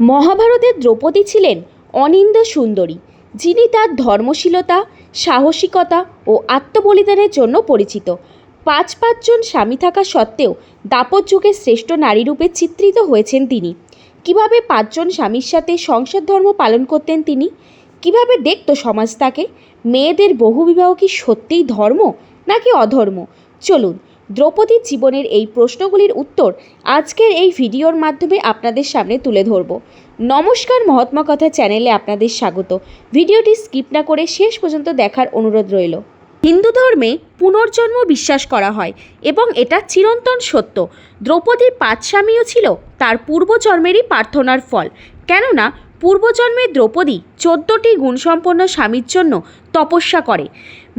মহাভারতের দ্রৌপদী ছিলেন অনিন্দ সুন্দরী, যিনি তার ধর্মশীলতা, সাহসিকতা ও আত্মবলিদানের জন্য পরিচিত। পাঁচ পাঁচজন স্বামী থাকা সত্ত্বেও দাপর যুগের শ্রেষ্ঠ নারী রূপে চিত্রিত হয়েছেন তিনি। কীভাবে পাঁচজন স্বামীর সাথে সংসার ধর্ম পালন করতেন তিনি? কীভাবে দেখত সমাজ তাকে? মেয়েদের বহুবিবাহ কি সত্যিই ধর্ম নাকি অধর্ম? চলুন দ্রৌপদীর জীবনের এই প্রশ্নগুলির উত্তর আজকের এই ভিডিওর মাধ্যমে আপনাদের সামনে তুলে ধরব। নমস্কার মহাত্মা কথা চ্যানেলে আপনাদের স্বাগত। ভিডিওটি স্কিপ না করে শেষ পর্যন্ত দেখার অনুরোধ রইল। হিন্দু ধর্মে পুনর্জন্ম বিশ্বাস করা হয় এবং এটা চিরন্তন সত্য। দ্রৌপদীর পাঁচ স্বামীও ছিল, তার পূর্বজন্মেরই প্রার্থনার ফল। কেননা পূর্বজন্মে দ্রৌপদী চোদ্দটি গুণসম্পন্ন স্বামীর জন্য তপস্যা করে।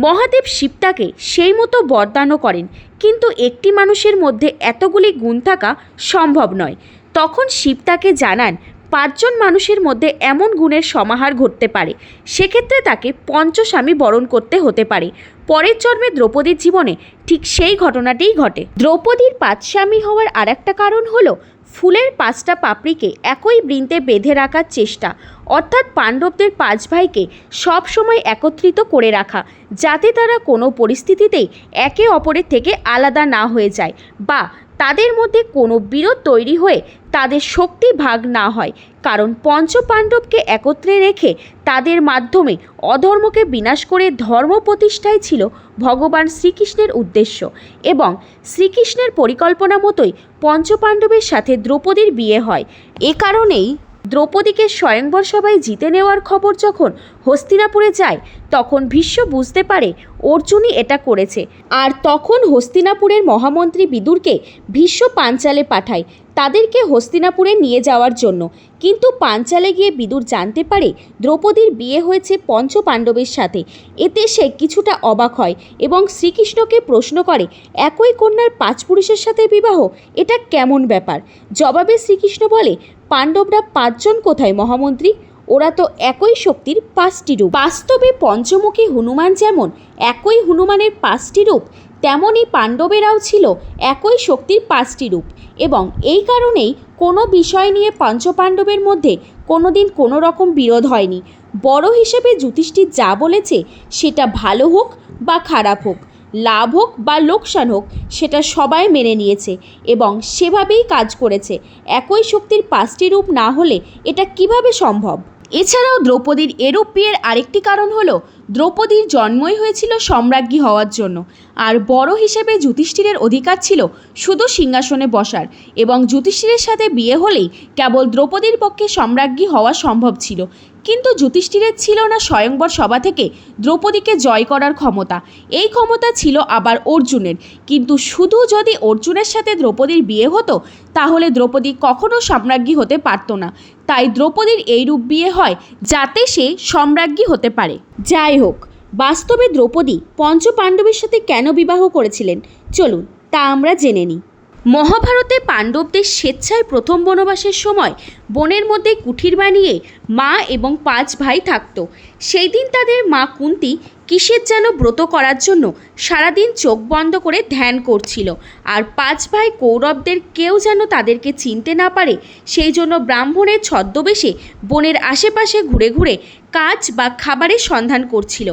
মহাদেব শিব তাকে সেই মতো বরদানও করেন, কিন্তু একটি মানুষের মধ্যে এতগুলি গুণ থাকা সম্ভব নয়। তখন শিব তাকে জানান, পাঁচজন মানুষের মধ্যে এমন গুণের সমাহার ঘটতে পারে। সেক্ষেত্রে তাকে পঞ্চস্বামী বরণ করতে হতে পারে। পরের জন্মে দ্রৌপদীর জীবনে ঠিক সেই ঘটনাটিই ঘটে। দ্রৌপদীর পাঁচ স্বামী হওয়ার আরেকটা কারণ হলো ফুলের পাঁচটা পাপড়িকে একই বৃন্তে বেঁধে রাখার চেষ্টা। অর্থাৎ পাণ্ডবদের পাঁচ ভাইকে সবসময় একত্রিত করে রাখা, যাতে তারা কোনো পরিস্থিতিতেই একে অপরের থেকে আলাদা না হয়ে যায় বা তাদের মধ্যে কোনো বিরোধ তৈরি হয়ে তাদের শক্তি ভাগ না হয়, কারণ পঞ্চপাণ্ডবকে একত্রে রেখে তাদের মাধ্যমে অধর্মকে বিনাশ করে ধর্ম প্রতিষ্ঠাই ছিল ভগবান শ্রীকৃষ্ণের উদ্দেশ্য এবং শ্রীকৃষ্ণের পরিকল্পনা মতোই পঞ্চপাণ্ডবের সাথে দ্রৌপদীর বিয়ে হয়। এ কারণেই দ্রৌপদীকে স্বয়ংবর সভায় জিতে নেওয়ার খবর যখন হস্তিনাপুরে যায় তখন ভীষ্ম বুঝতে পারে অর্জুনই এটা করেছে। আর তখন হস্তিনাপুরের মহামন্ত্রী বিদুরকে ভীষ্ম পাঞ্চালে পাঠায়, তাদেরকে হস্তিনাপুরে নিয়ে যাওয়ার জন্য। কিন্তু পাঞ্চালে গিয়ে বিদুর জানতে পারে দ্রৌপদীর বিয়ে হয়েছে পঞ্চ পাণ্ডবের সাথে। এতে সে কিছুটা অবাক হয় এবং শ্রীকৃষ্ণকে প্রশ্ন করে, একই কন্যার পাঁচ পুরুষের সাথে বিবাহ? এটা কেমন ব্যাপার? জবাবে শ্রীকৃষ্ণ বলে, পাণ্ডবরা পাঁচজন কোথায় মহামন্ত্রী? ওরা তো একই শক্তির পাঁচটি রূপ। বাস্তবে পঞ্চমুখী হনুমান যেমন একই হনুমানের পাঁচটি রূপ তেমনই পাণ্ডবেরাও ছিল একই শক্তির পাঁচটি রূপ। এবং এই কারণেই কোনো বিষয় নিয়ে পঞ্চপাণ্ডবের মধ্যে কোনোদিন কোনো রকম বিরোধ হয়নি। বড় হিসেবে যুধিষ্ঠির যা বলেছে, সেটা ভালো হোক বা খারাপ হোক, লাভ হোক বা লোকসান হোক, সেটা সবাই মেনে নিয়েছে এবং সেভাবেই কাজ করেছে। একই শক্তির পাঁচটি রূপ না হলে এটা কীভাবে সম্ভব? এছাড়াও দ্রৌপদীর এরূপ বিয়ের আরেকটি কারণ হলো, দ্রৌপদীর জন্মই হয়েছিল সম্রাজ্ঞী হওয়ার জন্য, আর বড় হিসেবে যুধিষ্ঠিরের অধিকার ছিল শুধু সিংহাসনে বসার, এবং যুধিষ্ঠিরের সাথে বিয়ে হলেই কেবল দ্রৌপদীর পক্ষে সম্রাজ্ঞী হওয়া সম্ভব ছিল। কিন্তু যুধিষ্ঠিরের ছিল না স্বয়ংবর সভা থেকে দ্রৌপদীকে জয় করার ক্ষমতা। এই ক্ষমতা ছিল আবার অর্জুনের। কিন্তু শুধু যদি অর্জুনের সাথে দ্রৌপদীর বিয়ে হতো, তাহলে দ্রৌপদী কখনো সম্রাজ্ঞী হতে পারত না। তাই দ্রৌপদীর এই রূপ বিয়ে হয় যাতে সে সম্রাজ্ঞী হতে পারে। যাই হোক, বাস্তবে দ্রৌপদী পঞ্চ পাণ্ডবের সাথে কেন বিবাহ করেছিলেন? চলুন, তা আমরা জেনে নিই। মহাভারতে পাণ্ডবদের স্বেচ্ছায় প্রথম বনবাসের সময় বনের মধ্যে কুঠির বানিয়ে মা এবং পাঁচ ভাই থাকত। সেই দিন তাদের মা কুন্তি কিসের যেন ব্রত করার জন্য সারাদিন চোখ বন্ধ করে ধ্যান করছিল। আর পাঁচ ভাই কৌরবদের কেউ যেন তাদেরকে চিনতে না পারে, সেই জন্য ব্রাহ্মণের ছদ্মবেশে বনের আশেপাশে ঘুরে ঘুরে কাজ বা খাবারের সন্ধান করছিল।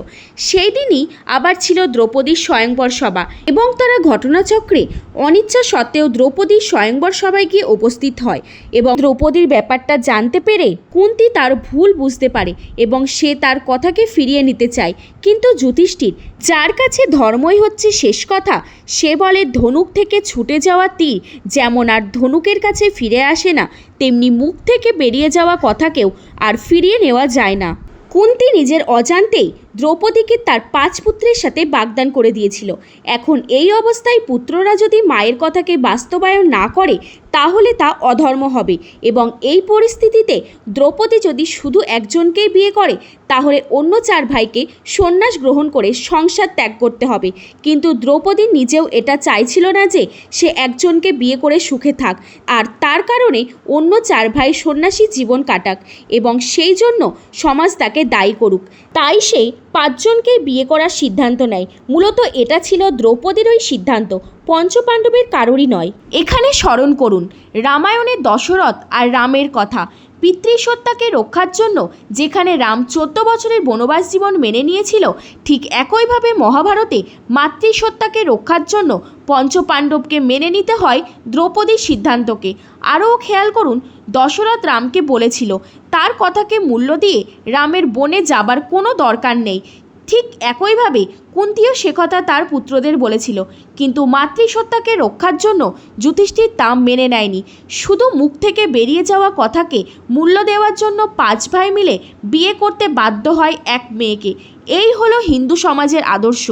সেই দিনই আবার ছিল দ্রৌপদীর স্বয়ংবর সভা এবং তারা ঘটনাচক্রে অনিচ্ছা সত্ত্বেও দ্রৌপদীর স্বয়ংবর সভায় গিয়ে উপস্থিত হয় এবং দ্রৌপদীর ব্যাপারটা জানতে পেরে কুন্তি তার ভুল বুঝতে পারে এবং সে তার কথাকে ফিরিয়ে নিতে চায়। কিন্তু যুধিষ্ঠির, যার কাছে ধর্মই হচ্ছে শেষ কথা, সে বলে ধনুক থেকে ছুটে যাওয়া তীর, যেমন আর ধনুকের কাছে ফিরে আসে না, তেমনি মুখ থেকে বেরিয়ে যাওয়া কথাকেও আর ফিরিয়ে নেওয়া যায় না। কুন্তি নিজের অজান্তেই দ্রৌপদীকে তার পাঁচ পুত্রের সাথে বাগদান করে দিয়েছিল। এখন এই অবস্থায় পুত্ররা যদি মায়ের কথাকে বাস্তবায়ন না করে, তাহলে তা অধর্ম হবে এবং এই পরিস্থিতিতে দ্রৌপদী যদি শুধু একজনকেই বিয়ে করে, তাহলে অন্য চার ভাইকে সন্ন্যাস গ্রহণ করে সংসার ত্যাগ করতে হবে। কিন্তু দ্রৌপদী নিজেও এটা চাইছিল না যে সে একজনকে বিয়ে করে সুখে থাক, আর তার কারণে অন্য চার ভাই সন্ন্যাসী জীবন কাটাক এবং সেই জন্য সমাজ তাকে দায়ী করুক। তাই সে পাঁচজনকে বিয়ে করার সিদ্ধান্ত নেয়। মূলত এটা ছিল দ্রৌপদীর ওই সিদ্ধান্ত। পঞ্চপাণ্ডবের কারোরই নয়। এখানে স্মরণ করুন রামায়ণের দশরথ আর রামের কথা। পিতৃসত্তাকে রক্ষার জন্য যেখানে রাম চোদ্দ বছরের বনবাস জীবন মেনে নিয়েছিল, ঠিক একইভাবে মহাভারতে মাতৃসত্তাকে রক্ষার জন্য পঞ্চপাণ্ডবকে মেনে নিতে হয় দ্রৌপদীর সিদ্ধান্তকে। আরও খেয়াল করুন, দশরথ রামকে বলেছিল, তার কথাকে মূল্য দিয়ে রামের বনে যাবার কোনো দরকার নেই। ঠিক একইভাবে কুন্তিও সে কথা তার পুত্রদের বলেছিল, কিন্তু মাতৃসত্তাকে রক্ষার জন্য যুধিষ্ঠির তাম মেনে নেয়নি। শুধু মুখ থেকে বেরিয়ে যাওয়া কথাকে মূল্য দেওয়ার জন্য পাঁচ ভাই মিলে বিয়ে করতে বাধ্য হয় এক মেয়েকে। এই হলো হিন্দু সমাজের আদর্শ।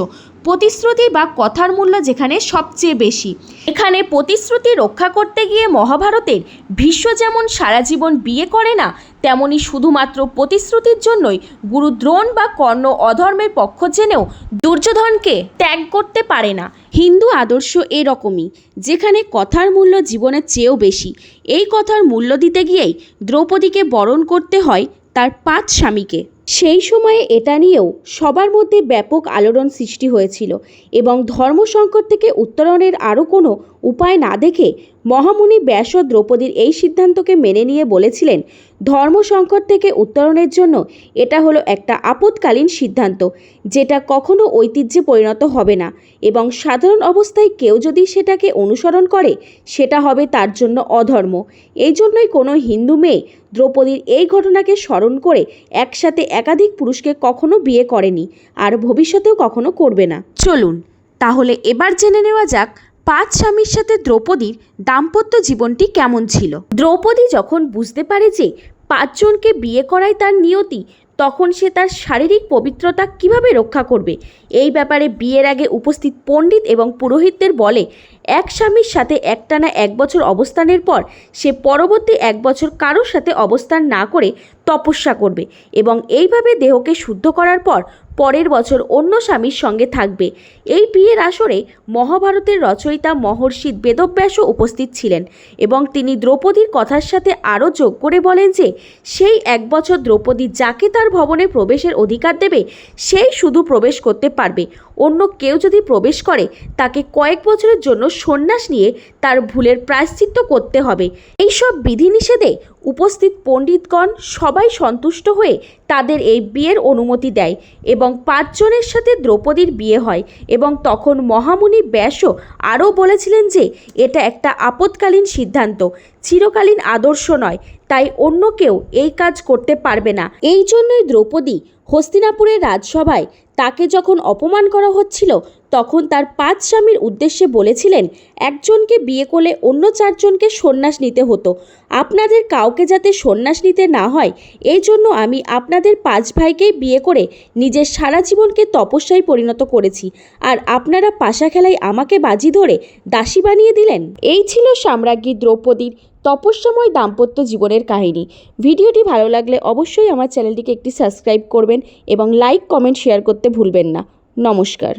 প্রতিশ্রুতি বা কথার মূল্য যেখানে সবচেয়ে বেশি। এখানে প্রতিশ্রুতি রক্ষা করতে গিয়ে মহাভারতের ভীষ্ম যেমন সারা জীবন বিয়ে করে না, তেমনি শুধুমাত্র প্রতিশ্রুতির জন্যই গুরু দ্রোণ বা কর্ণ অধর্মের পক্ষ জেনেও দুর্যোধনকে ত্যাগ করতে পারে না। হিন্দু আদর্শ এরকমই, যেখানে কথার মূল্য জীবনের চেয়েও বেশি। এই কথার মূল্য দিতে গিয়েই দ্রৌপদীকে বরণ করতে হয় তার পাঁচ স্বামীকে। সেই সময়ে এটা নিয়েও সবার মধ্যে ব্যাপক আলোড়ন সৃষ্টি হয়েছিল এবং ধর্ম সংকট থেকে উত্তরণের আরও কোনো উপায় না দেখে মহামুনি ব্যাস দ্রৌপদীর এই সিদ্ধান্তকে মেনে নিয়ে বলেছিলেন, ধর্ম সংকট থেকে উত্তরণের জন্য এটা হলো একটা আপৎকালীন সিদ্ধান্ত, যেটা কখনো ঐতিহ্যে পরিণত হবে না এবং সাধারণ অবস্থায় কেউ যদি সেটাকে অনুসরণ করে, সেটা হবে তার জন্য অধর্ম। এই জন্যই কোনো হিন্দু মেয়ে দ্রৌপদীর এই ঘটনাকে স্মরণ করে একসাথে একাধিক পুরুষকে কখনো বিয়ে করেনি আর ভবিষ্যতেও কখনো করবে না। চলুন, তাহলে এবার জেনে নেওয়া যাক পাঁচ স্বামীর সাথে দ্রৌপদীর দাম্পত্য জীবনটি কেমন ছিল। দ্রৌপদী যখন বুঝতে পারে যে পাঁচজনকে বিয়ে করাই তার নিয়তি, তখন সে তার শারীরিক পবিত্রতা কীভাবে রক্ষা করবে, এই ব্যাপারে বিয়ের আগে উপস্থিত পণ্ডিত এবং পুরোহিতদের বলে এক স্বামীর সাথে একটানা এক বছর অবস্থানের পর সে পরবর্তী এক বছর কারোর সাথে অবস্থান না করে তপস্যা করবে এবং এইভাবে দেহকে শুদ্ধ করার পর পরের বছর অন্য স্বামীর সঙ্গে থাকবে। এই বিয়ের আসরে মহাভারতের রচয়িতা মহর্ষি বেদব্যাসও উপস্থিত ছিলেন এবং তিনি দ্রৌপদীর কথার সাথে আরও যোগ করে বলেন যে, সেই এক বছর দ্রৌপদী যাকে তার ভবনে প্রবেশের অধিকার দেবে, সেই শুধু প্রবেশ করতে পারবে। অন্য কেউ যদি প্রবেশ করে, তাকে কয়েক বছরের জন্য সন্ন্যাস নিয়ে তার ভুলের প্রায়শ্চিত্ত করতে হবে। এইসব বিধিনিষেধে উপস্থিত পণ্ডিতগণ সবাই সন্তুষ্ট হয়ে তাদের এই বিয়ের অনুমতি দেয় এবং পাঁচজনের সাথে দ্রৌপদীর বিয়ে হয় এবং তখন মহামুনি ব্যাসও আরও বলেছিলেন যে, এটা একটা আপৎকালীন সিদ্ধান্ত, চিরকালীন আদর্শ নয়, তাই অন্য কেউ এই কাজ করতে পারবে না। এই জন্যই দ্রৌপদী হস্তিনাপুরের রাজসভায় তাকে যখন অপমান করা হচ্ছিল তখন তার পাঁচ স্বামীর উদ্দেশ্যে বলেছিলেন, একজনকে বিয়ে করলে অন্য চারজনকে সন্ন্যাস নিতে হতো। আপনাদের কাউকে যাতে সন্ন্যাস নিতে না হয়, এই জন্য আমি আপনাদের পাঁচ ভাইকেই বিয়ে করে নিজের সারা জীবনকে তপস্যায় পরিণত করেছি। আর আপনারা পাশা খেলায় আমাকে বাজি ধরে দাসী বানিয়ে দিলেন। এই ছিল সাম্রাজ্ঞী দ্রৌপদীর তপস্যাময় দাম্পত্য জীবনের কাহিনী। ভিডিওটি ভালো লাগলে অবশ্যই আমার চ্যানেলটিকে একটি সাবস্ক্রাইব করবেন এবং লাইক, কমেন্ট, শেয়ার করতে ভুলবেন না। নমস্কার।